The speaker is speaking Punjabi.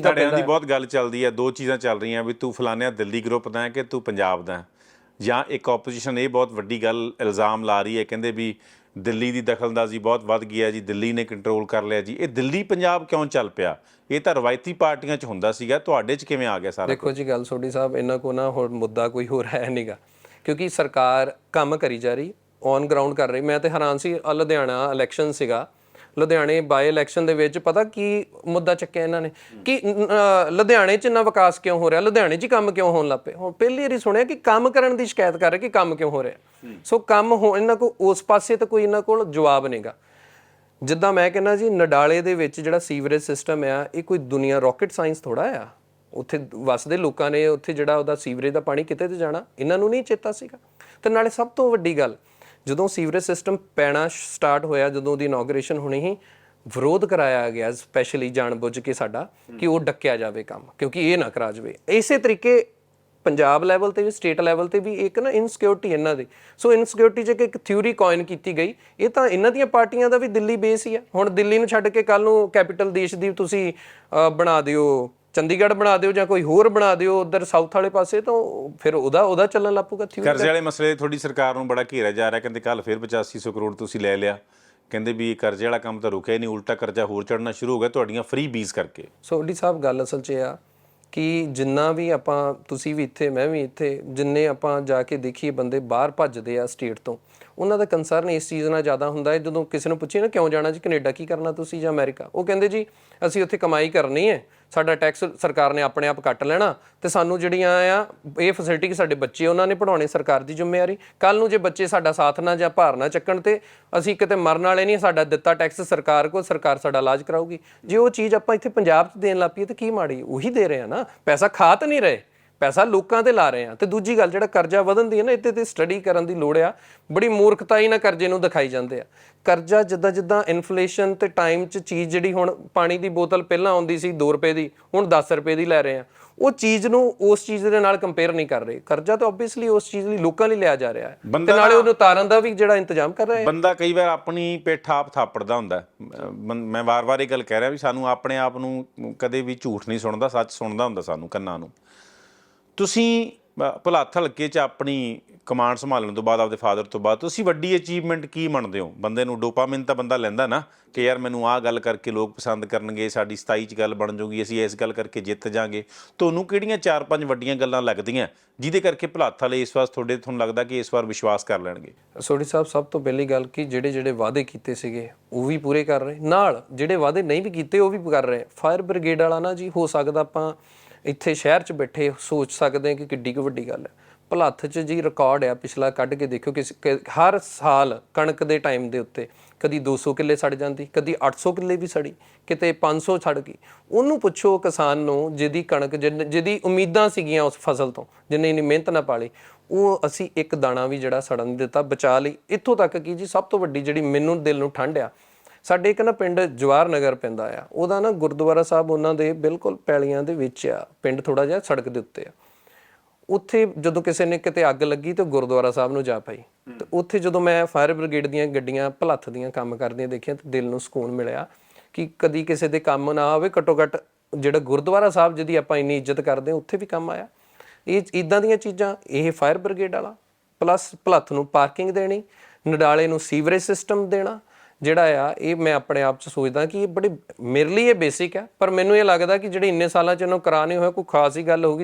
ਧੜਿਆਂ ਦੀ ਬਹੁਤ ਗੱਲ ਚੱਲਦੀ ਹੈ ਦੋ ਚੀਜ਼ਾਂ ਚੱਲ ਰਹੀਆਂ ਵੀ ਤੂੰ ਫਲਾਨਿਆ ਦਿੱਲੀ ਗਰੁੱਪ ਦਾ ਹੈ ਕਿ ਤੂੰ ਪੰਜਾਬ ਦਾ। ਜਾਂ ਇੱਕ ਆਪੋਜੀਸ਼ਨ ਇਹ ਬਹੁਤ ਵੱਡੀ ਗੱਲ ਇਲਜ਼ਾਮ ਲਾ ਰਹੀ ਹੈ ਕਹਿੰਦੇ ਵੀ ਦਿੱਲੀ ਦੀ ਦਖਲਅੰਦਾਜ਼ੀ ਬਹੁਤ ਵੱਧ ਗਈ ਹੈ ਜੀ ਦਿੱਲੀ ਨੇ ਕੰਟਰੋਲ ਕਰ ਲਿਆ ਜੀ। ਇਹ ਦਿੱਲੀ ਪੰਜਾਬ ਕਿਉਂ ਚੱਲ ਪਿਆ? ਇਹ ਤਾਂ ਰਵਾਇਤੀ ਪਾਰਟੀਆਂ 'ਚ ਹੁੰਦਾ ਸੀਗਾ ਤੁਹਾਡੇ 'ਚ ਕਿਵੇਂ ਆ ਗਿਆ ਸਾਰਾ ਦੇਖੋ ਜੀ ਗੱਲ ਸੋਢੀ ਸਾਹਿਬ ਇਹਨਾਂ ਕੋ ਨਾ ਹੋਰ ਮੁੱਦਾ ਕੋਈ ਹੋਰ ਹੈ ਨਹੀਂਗਾ ਕਿਉਂਕਿ ਸਰਕਾਰ ਕੰਮ ਕਰੀ ਜਾ ਰਹੀ ਔਨ ਗਰਾਊਂਡ ਕਰ ਰਹੀ। ਮੈਂ ਤੇ ਹੈਰਾਨ ਸੀ ਲੁਧਿਆਣਾ ਇਲੈਕਸ਼ਨ ਸੀਗਾ ਲੁਧਿਆਣੇ ਬਾਈ ਇਲੈਕਸ਼ਨ ਦੇ ਵਿੱਚ ਪਤਾ ਕੀ ਮੁੱਦਾ ਚੱਕਿਆ ਇਹਨਾਂ ਨੇ? ਕਿ ਲੁਧਿਆਣੇ 'ਚ ਇੰਨਾ ਵਿਕਾਸ ਕਿਉਂ ਹੋ ਰਿਹਾ? ਲੁਧਿਆਣੇ 'ਚ ਕੰਮ ਕਿਉਂ ਹੋਣ ਲੱਪੇ ਹੁਣ ਪਹਿਲੀ ਵਾਰੀ ਸੁਣਿਆ ਕਿ ਕੰਮ ਕਰਨ ਦੀ ਸ਼ਿਕਾਇਤ ਕਰ ਰਹੇ ਕਿ ਕੰਮ ਕਿਉਂ ਹੋ ਰਿਹਾ। ਸੋ ਕੰਮ ਹੋ ਇਹਨਾਂ ਕੋ ਉਸ ਪਾਸੇ ਤਾਂ ਕੋਈ ਇਹਨਾਂ ਕੋਲ ਜਵਾਬ ਨਹੀਂਗਾ। ਜਿੱਦਾਂ ਮੈਂ ਕਹਿੰਦਾ ਜੀ ਨਡਾਲੇ ਦੇ ਵਿੱਚ ਜਿਹੜਾ ਸੀਵਰੇਜ ਸਿਸਟਮ ਆ ਇਹ ਕੋਈ ਦੁਨੀਆ ਰਾਕਟ ਸਾਇੰਸ ਥੋੜਾ ਆ? ਉੱਥੇ ਵਸਦੇ ਲੋਕਾਂ ਨੇ ਉੱਥੇ ਜਿਹੜਾ ਉਹਦਾ ਸੀਵਰੇਜ ਦਾ ਪਾਣੀ ਕਿਤੇ ਤੇ ਜਾਣਾ? ਇਹਨਾਂ ਨੂੰ ਨਹੀਂ ਚੇਤਾ ਸੀਗਾ। ਤੇ ਨਾਲੇ ਸਭ ਤੋਂ ਵੱਡੀ ਗੱਲ ਜਦੋਂ ਸੀਵਰੇਜ ਸਿਸਟਮ ਪੈਣਾ ਸਟਾਰਟ ਹੋਇਆ, ਜਦੋਂ ਦੀ ਇਨੋਗ੍ਰੇਸ਼ਨ ਹੋਣੀ ਹੀ ਵਿਰੋਧ ਕਰਾਇਆ ਗਿਆ ਸਪੈਸ਼ਲੀ ਜਾਣਬੁੱਝ ਕੇ ਸਾਡਾ ਕਿ ਉਹ ਡੱਕਿਆ ਜਾਵੇ ਕੰਮ, ਕਿਉਂਕਿ ਇਹ ਨਾ ਕਰਾ ਜਾਵੇ। ਇਸੇ ਤਰੀਕੇ ਪੰਜਾਬ ਲੈਵਲ ਤੇ ਵੀ ਸਟੇਟ ਲੈਵਲ ਤੇ ਵੀ ਇੱਕ ਨਾ ਇਨਸਿਕਿਉਰਿਟੀ ਇਹਨਾਂ ਦੀ। ਸੋ ਇਨਸਿਕਿਉਰਿਟੀ ਜੇ ਇੱਕ ਥਿਊਰੀ ਕੋਇਨ ਕੀਤੀ ਗਈ, ਇਹ ਤਾਂ ਇਹਨਾਂ ਦੀਆਂ ਪਾਰਟੀਆਂ ਦਾ ਵੀ ਦਿੱਲੀ ਬੇਸ ਹੀ ਆ। ਹੁਣ ਦਿੱਲੀ ਨੂੰ ਛੱਡ ਕੇ ਕੱਲ ਨੂੰ ਕੈਪੀਟਲ ਦੇਸ਼ ਦੀ ਤੁਸੀਂ ਬਣਾ ਦਿਓ। ਚੰਡੀਗੜ੍ਹ ਬਣਾ ਦਿਓ ਜਾਂ ਕੋਈ ਹੋਰ ਬਣਾ ਦਿਓ ਉਧਰ ਸਾਊਥ ਵਾਲੇ ਪਾਸੇ ਤਾਂ ਫਿਰ ਉਹਦਾ ਉਹਦਾ ਚੱਲਣ ਲੱਪੂਗਾ ਥਿਊਰੀ ਕਰਜ਼ੇ ਵਾਲੇ ਮਸਲੇ ਤੁਹਾਡੀ ਸਰਕਾਰ ਨੂੰ ਬੜਾ ਘੇਰਿਆ ਜਾ ਰਿਹਾ ਕਹਿੰਦੇ ਕੱਲ ਫਿਰ 8500 ਕਰੋੜ ਤੁਸੀਂ ਲੈ ਲਿਆ। ਕਹਿੰਦੇ ਵੀ ਇਹ ਕਰਜ਼ੇ ਵਾਲਾ ਕੰਮ ਤਾਂ ਰੁਕਿਆ ਹੀ ਨਹੀਂ ਉਲਟਾ ਕਰਜ਼ਾ ਹੋਰ ਚੜਨਾ ਸ਼ੁਰੂ ਹੋ ਗਿਆ ਤੁਹਾਡੀਆਂ ਫ੍ਰੀ ਬੀਜ਼ ਕਰਕੇ। ਸੋ ਡੀ ਸਾਹਿਬ ਗੱਲ ਅਸਲ 'ਚ ਇਹ ਆ ਕਿ ਜਿੰਨਾ ਵੀ ਆਪਾਂ ਤੁਸੀਂ ਵੀ ਇੱਥੇ ਮੈਂ ਵੀ ਇੱਥੇ ਜਿੰਨੇ ਆਪਾਂ ਜਾ ਕੇ ਦੇਖੀਏ ਬੰਦੇ ਬਾਹਰ ਭੱਜਦੇ ਆ ਸਟੇਟ ਤੋਂ ਉਹਨਾਂ ਦਾ ਕੰਸਰਨ ਇਸ ਚੀਜ਼ ਨਾਲ ਜ਼ਿਆਦਾ ਹੁੰਦਾ ਹੈ, ਜਦੋਂ ਕਿਸੇ ਨੂੰ ਪੁੱਛੇ ਨਾ ਕਿਉਂ ਜਾਣਾ ਜੀ, ਕੈਨੇਡਾ ਕੀ ਕਰਨਾ ਤੁਸੀਂ ਜਾਂ ਅਮਰੀਕਾ? ਉਹ ਕਹਿੰਦੇ ਜੀ, ਅਸੀਂ ਉੱਥੇ ਕਮਾਈ ਕਰਨੀ ਹੈ, ਸਾਡਾ ਟੈਕਸ ਸਰਕਾਰ ਨੇ ਆਪਣੇ ਆਪ ਕੱਟ ਲੈਣਾ ਤੇ ਸਾਨੂੰ ਜਿਹੜੀਆਂ ਆ, ਇਹ ਫੈਸਿਲਿਟੀ ਸਾਡੇ ਬੱਚੇ ਉਹਨਾਂ ਨੇ ਪੜਾਉਣੇ ਸਰਕਾਰ ਦੀ ਜ਼ਿੰਮੇਵਾਰੀ। ਕੱਲ ਨੂੰ ਜੇ ਬੱਚੇ ਸਾਡਾ ਸਾਥ ਨਾ ਜਾਂ ਭਾਰ ਨਾ ਚੱਕਣ ਤੇ ਅਸੀਂ ਕਿਤੇ ਮਰਨ ਵਾਲੇ ਨਹੀਂ, ਸਾਡਾ ਦਿੱਤਾ ਟੈਕਸ ਸਰਕਾਰ ਕੋ ਸਰਕਾਰ ਸਾਡਾ ਇਲਾਜ ਕਰਾਊਗੀ। ਜੇ ਉਹ ਚੀਜ਼ ਆਪਾਂ ਇੱਥੇ ਪੰਜਾਬ 'ਚ ਦੇਣ ਲੱਗ ਪਈਏ ਤਾਂ ਕੀ ਮਾੜੀ, ਉਹੀ ਦੇ ਰਹੇ ਆ ਨਾ। ਪੈਸਾ ਖਾ ਤਾਂ ਨਹੀਂ ਰਹੇ। ਪੈਸਾ ਲੋਕਾਂ ਤੇ ਲਾ ਰਹੇ ਆ ਤੇ ਦੂਜੀ ਗੱਲ ਜਿਹੜਾ ਕਰਜ਼ਾ ਵਧਣ ਦੀ ਹੈ ਨਾ ਇੱਥੇ ਤੇ ਸਟੱਡੀ ਕਰਨ ਦੀ ਲੋੜ ਆ। ਬੜੀ ਮੂਰਖਤਾਈ ਨਾਲ ਕਰਜ਼ੇ ਨੂੰ ਦਿਖਾਈ ਜਾਂਦੇ ਆ। ਕਰਜ਼ਾ ਜਿੱਦਾਂ ਜਿੱਦਾਂ ਇਨਫਲੇਸ਼ਨ ਤੇ ਟਾਈਮ 'ਚ ਚੀਜ਼ ਜਿਹੜੀ ਹੁਣ ਪਾਣੀ ਦੀ ਬੋਤਲ ਪਹਿਲਾਂ ਆਉਂਦੀ ਸੀ 2 ਰੁਪਏ ਦੀ ਹੁਣ 10 ਰੁਪਏ ਦੀ ਲੈ ਰਹੇ ਆ ਉਹ ਚੀਜ਼ ਨੂੰ ਉਸ ਚੀਜ਼ ਦੇ ਨਾਲ ਕੰਪੇਅਰ ਨਹੀਂ ਕਰ ਰਹੇ। ਕਰਜ਼ਾ ਤਾਂ ਆਬਵੀਅਸਲੀ ਉਸ ਚੀਜ਼ ਲਈ ਲੋਕਾਂ ਲਈ ਲਿਆ ਜਾ ਰਿਹਾ ਹੈ। ਤੇ ਨਾਲੇ ਉਹਨੂੰ ਉਤਾਰਨ ਦਾ ਵੀ ਜਿਹੜਾ ਇੰਤਜ਼ਾਮ ਕਰ ਰਹੇ ਆ ਬੰਦਾ ਕਈ ਵਾਰ ਆਪਣੀ ਪਿੱਠ ਆਪ ਥਾਪੜਦਾ ਹੁੰਦਾ ਹੈ। ਮੈਂ ਵਾਰ-ਵਾਰ ਇਹ ਗੱਲ ਕਹਿ ਰਿਹਾ ਵੀ ਸਾਨੂੰ ਆਪਣੇ ਆਪ ਨੂੰ ਕਦੇ ਵੀ ਝੂਠ ਨਹੀਂ ਸੁਣਦਾ ਸੱਚ ਸੁਣਦਾ ਹੁੰਦਾ ਸਾਨੂੰ ਕੰਨਾਂ ਨੂੰ। ਤੁਸੀਂ ਅਹ, ਹਲਕੇ 'ਚ ਆਪਣੀ ਕਮਾਂਡ ਸੰਭਾਲਣ ਤੋਂ ਬਾਅਦ ਆਪਦੇ ਫਾਦਰ ਤੋਂ ਬਾਅਦ ਤੁਸੀਂ ਵੱਡੀ ਅਚੀਵਮੈਂਟ ਕੀ ਮੰਨਦੇ ਹੋ? ਬੰਦੇ ਨੂੰ ਡੋਪਾਮਾਈਨ ਤਾਂ ਬੰਦਾ ਲੈਂਦਾ ਨਾ ਕਿ ਯਾਰ ਮੈਨੂੰ ਆਹ ਗੱਲ ਕਰਕੇ ਲੋਕ ਪਸੰਦ ਕਰਨਗੇ ਸਾਡੀ 27 'ਚ ਗੱਲ ਬਣ ਜਾਊਗੀ ਅਸੀਂ ਇਸ ਗੱਲ ਕਰਕੇ ਜਿੱਤ ਜਾਾਂਗੇ। ਤੁਹਾਨੂੰ ਕਿਹੜੀਆਂ ਚਾਰ ਪੰਜ ਵੱਡੀਆਂ ਗੱਲਾਂ ਲੱਗਦੀਆਂ ਜਿਹਦੇ ਕਰਕੇ ਭਲਾਥ ਵਾਲੇ ਇਸ ਵਾਰ ਤੁਹਾਡੇ ਤੁਹਾਨੂੰ ਲੱਗਦਾ ਕਿ ਇਸ ਵਾਰ ਵਿਸ਼ਵਾਸ ਕਰ ਲੈਣਗੇ? ਸੋਢੀ ਸਾਹਿਬ ਸਭ ਤੋਂ ਪਹਿਲੀ ਗੱਲ ਕਿ ਜਿਹੜੇ ਜਿਹੜੇ ਵਾਅਦੇ ਕੀਤੇ ਸੀਗੇ ਉਹ ਵੀ ਪੂਰੇ ਕਰ ਰਹੇ। ਨਾਲ ਜਿਹੜੇ ਵਾਅਦੇ ਨਹੀਂ ਵੀ ਕੀਤੇ ਉਹ ਵੀ ਕਰ ਰਹੇ। ਫਾਇਰ ਬ੍ਰਿਗੇਡ ਵਾਲਾ ਨਾ ਜੀ ਹੋ ਸਕਦਾ ਆਪਾਂ ਇੱਥੇ ਸ਼ਹਿਰ 'ਚ ਬੈਠੇ ਸੋਚ ਸਕਦੇ ਕਿ ਕਿੱਡੀ ਕੁ ਵੱਡੀ ਗੱਲ ਹੈ। ਭਲੱਥ 'ਚ ਜੀ ਰਿਕਾਰਡ ਆ ਪਿਛਲਾ ਕੱਢ ਕੇ ਦੇਖਿਓ ਕਿ ਹਰ ਸਾਲ ਕਣਕ ਦੇ ਟਾਈਮ ਦੇ ਉੱਤੇ ਕਦੀ 200 ਕਿੱਲੇ ਸੜ ਜਾਂਦੀ, ਕਦੀ 800 ਕਿੱਲੇ ਵੀ ਸੜੀ, ਕਿਤੇ 500 ਸੜ ਗਈ। ਉਹਨੂੰ ਪੁੱਛੋ ਕਿਸਾਨ ਨੂੰ ਜਿਹਦੀ ਕਣਕ ਜਿਨ- ਜਿਹਦੀ ਉਮੀਦਾਂ ਸੀਗੀਆਂ ਉਸ ਫਸਲ ਤੋਂ ਜਿੰਨੇ ਇਨੀ ਮਿਹਨਤ ਨਾ ਪਾਲੀ, ਉਹ ਅਸੀਂ ਇੱਕ ਦਾਣਾ ਵੀ ਜਿਹੜਾ ਸੜਨ ਦਿੱਤਾ, ਬਚਾ ਲਈ। ਇੱਥੋਂ ਤੱਕ ਕਿ ਜੀ ਸਭ ਤੋਂ ਵੱਡੀ ਜਿਹੜੀ ਮੈਨੂੰ ਦਿਲ ਨੂੰ ਠੰਡ ਆ ਸਾਡੇ ਇੱਕ ਨਾ ਪਿੰਡ ਜਵਾਰ ਨਗਰ ਪੈਂਦਾ ਆ, ਉਹਦਾ ਨਾ ਗੁਰਦੁਆਰਾ ਸਾਹਿਬ ਉਹਨਾਂ ਦੇ ਬਿਲਕੁਲ ਪੈਲੀਆਂ ਦੇ ਵਿੱਚ ਆ, ਪਿੰਡ ਥੋੜਾ ਜਿਹਾ ਸੜਕ ਦੇ ਉੱਤੇ ਆ। ਉੱਥੇ ਜਦੋਂ ਕਿਸੇ ਨੇ ਕਿਤੇ ਅੱਗ ਲੱਗੀ ਤੇ ਗੁਰਦੁਆਰਾ ਸਾਹਿਬ ਨੂੰ ਜਾ ਪਈ। ਤੇ ਉੱਥੇ ਜਦੋਂ ਮੈਂ ਫਾਇਰ ਬ੍ਰਿਗੇਡ ਦੀਆਂ ਗੱਡੀਆਂ ਭਲੱਥ ਦੀਆਂ ਕੰਮ ਕਰਦੀਆਂ ਦੇਖੀਆਂ ਤੇ ਦਿਲ ਨੂੰ ਸਕੂਨ ਮਿਲਿਆ ਕਿ ਕਦੀ ਕਿਸੇ ਦੇ ਕੰਮ ਨਾ ਆਵੇ, ਘੱਟੋ ਘੱਟ ਜਿਹੜਾ ਗੁਰਦੁਆਰਾ ਸਾਹਿਬ ਜਿਹਦੀ ਆਪਾਂ ਇੰਨੀ ਇੱਜ਼ਤ ਕਰਦੇ ਹਾਂ, ਉੱਥੇ ਵੀ ਕੰਮ ਆਇਆ। ਇਹ ਇਦਾਂ ਦੀਆਂ ਚੀਜ਼ਾਂ, ਇਹ ਫਾਇਰ ਬ੍ਰਿਗੇਡ ਵਾਲਾ, ਪਲੱਸ ਭਲੱਥ ਨੂੰ ਪਾਰਕਿੰਗ ਦੇਣੀ, ਨਡਾਲੇ ਨੂੰ ਸੀਵਰੇਜ ਸਿਸਟਮ ਦੇਣਾ ਜਿਹੜਾ ਆ, ਇਹ ਮੈਂ ਆਪਣੇ ਆਪ ਚ ਸੋਚਦਾ ਕਿ ਇਹ ਬੜੀ, ਮੇਰੇ ਲਈ ਇਹ ਬੇਸਿਕ ਹੈ ਪਰ ਮੈਨੂੰ ਇਹ ਲੱਗਦਾ ਕਿ ਜਿਹੜੇ ਇੰਨੇ ਸਾਲਾਂ ਚ ਇਹਨੂੰ ਕਰਾ ਨਹੀਂ ਹੋਇਆ, ਕੋਈ ਖਾਸ ਹੀ ਗੱਲ ਹੋਊਗੀ